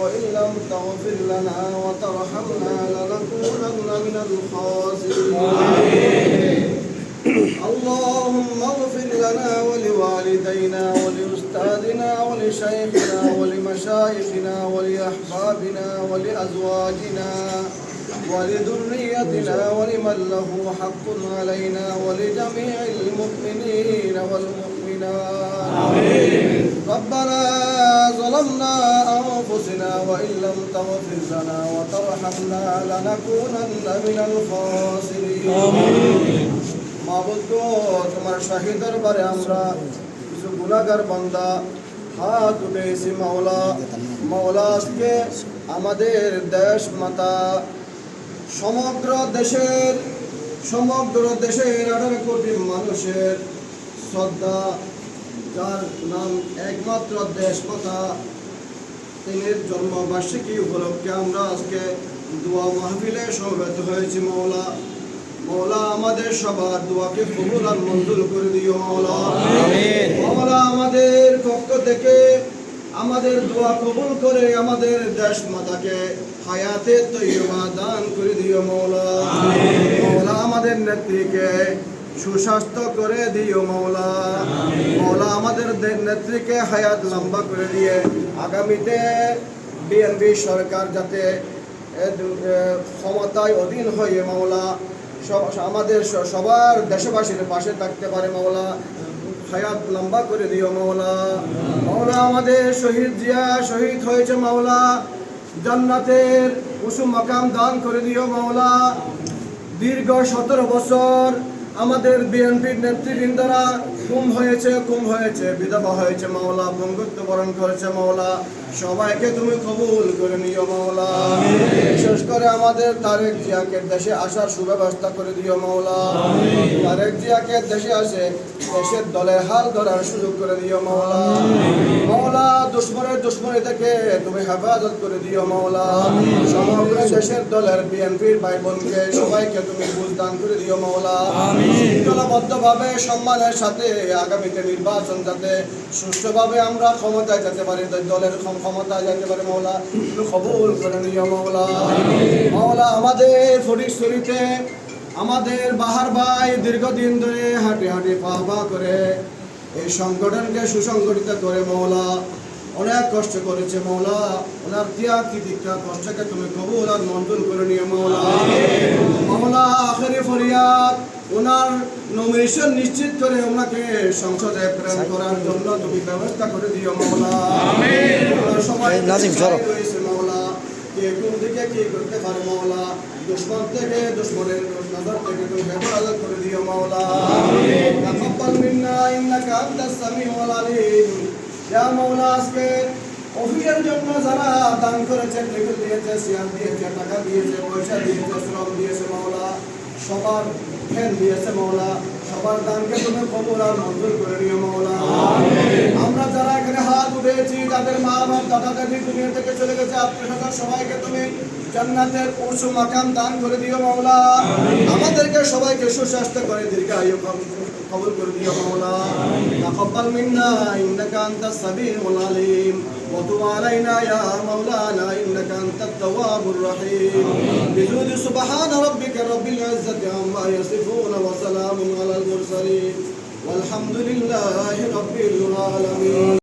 وإن لم تغفر لنا وترحمنا لنكونن من الخاسرين. اللهم اغفر لنا ولوالدينا ولأستاذنا ولشيخنا ولمشايخنا ولأحبابنا ولأزواجنا ولذريتنا ولمن له حق علينا ولجميع المؤمنين والمؤمنات. ربنا ظلمنا أنفسنا وإن لم تغفر لنا وترحمنا لنكونن من الخاسرين মাবুদ গো, তোমার শাহী দরবারে আমরা কিছু গুণাগার বান্দা হাত উঠেছি মাওলা মাওলা আজকে আমাদের দেশ মাতা সমগ্র দেশের সমগ্র দেশের আঠারো কোটি মানুষের শ্রদ্ধা যার নাম একমাত্র দেশ মাতা তিনের জন্মবার্ষিকী উপলক্ষে আমরা আজকে দোয়া মাহফিলে সমবেত হয়েছি মৌলা মৌলা আমাদের সবার দোয়াকে কবুল আর মঞ্জুর করে দিও মৌলা মৌলা আমাদের পক্ষ থেকে আমাদের দোয়া কবুল করে আমাদের দেশ মাতাকে হায়াতে তৈবা দান করে দিও মৌলা মৌলা আমাদের নেত্রীকে সুস্বাস্থ্য করে দিও মৌলা। মৌলা আমাদের নেত্রীকে হায়াত লম্বা করে দিয়ে আগামীতে বিএনপি সরকার যাতে ক্ষমতায় অধীন হয়ে মাওলা আমাদের সবার দেশবাসীর পাশে থাকতে পারে মাওলা হায়াত লম্বা করে দিও মাওলা মাওলা আমাদের শহীদ জিয়া শহীদ হয়েছে মাওলা জান্নাতের উসুম মাকাম দান করে দিও মাওলা দীর্ঘ সতেরো বছর আমাদের বিএনপির নেতৃবৃন্দরা কুম হয়েছে কুম হয়েছে, বিধবা হয়েছে মাওলা, বঙ্গুত্ব বরণ করেছে মাওলা, সবাইকে তুমি কবুল করে নিও মাওলা। বিশেষ করে আমাদের তারেক জিয়াকে দেশে আসার সুব্যবস্থা করে দিও মাওলা। তারেক জিয়াকে দেশে আসে, দেশের দলের হাল ধরার সুযোগ করে দিও মাওলা। মাওলা থেকে তুমি হেফাজত করে দিও, মাওলা। সমগ্র দেশের দলের বিএনপির ভাই বোনকে সবাইকে তুমি করে দিও, মাওলা। সম্মানের সাথে আগামীতে নির্বাচন যাতে সুষ্ঠুভাবে আমরা ক্ষমতায় যেতে পারি দলের ক্ষমতায় যেতে পারি, মাওলা। তুমি করে নিও, মাওলা। মাওলা, আমাদের আমাদের বাহার ভাই দীর্ঘদিন ধরে হাঁটি হাঁটি পা করে, এই সংগঠনকে সুসংগঠিত করে মৌলা অনেক কষ্ট করেছে মৌলা ওনার ত্যাগ তিতিক্ষা কষ্টকে তুমি কবুল আর মঞ্জুর করে নিয়ে মৌলা মৌলা আখেরি ফরিয়াদ। ওনার নমিনেশন নিশ্চিত করে ওনাকে সংসদে প্রেরণ করার জন্য তুমি ব্যবস্থা করে দিও মৌলা মৌলা, সবাই রয়েছে মৌলা কে কোন দিকে কি করতে পারে মৌলা দুশ্মন থেকে দুশ্মনের নজর থেকে তুমি হেফাজত করে দিও মৌলা তাকাব্বাল মিন্না ইন্নাকা আনতাস সামিউল আলিম। ইয়া মৌলা আজকে অফিসের জন্য যারা দান করেছে টেবিল দিয়েছে টাকা দিয়েছে পয়সা দিয়েছে শ্রম দিয়েছে মৌলা সবার ফ্যান দিয়েছে মৌলা সবার দানকে তুমি কবুল আর মঞ্জুর করে নিও মৌলা আমরা যারা এখানে হাত উঠেছি যাদের মা বাপ দাদা দাদি দুনিয়া থেকে চলে গেছে আত্মীয় সবাইকে তুমি জান্নাতের উঁচু মাকাম দান করে দিও মাওলা। আমাদেরকে সবাইকে সুস্বাস্থ্য করে দীর্ঘায়ু কব- কবুল করে দিও মাওলা তাকাব্বাল মিন্না ইন্নাকা আনতাস সামিউল আলিম ওয়া তুব আলাইনা ইয়া মাওলানা ইন্নাকা আনতাত তাওয়াবুর রহিম বিজুদি সুবহান রাব্বিকা রাব্বিল ইজ্জাতি আম্মা ইয়াসিফুন ওয়া সালামুন আলাল মুরসালিন والحمد لله رب العالمين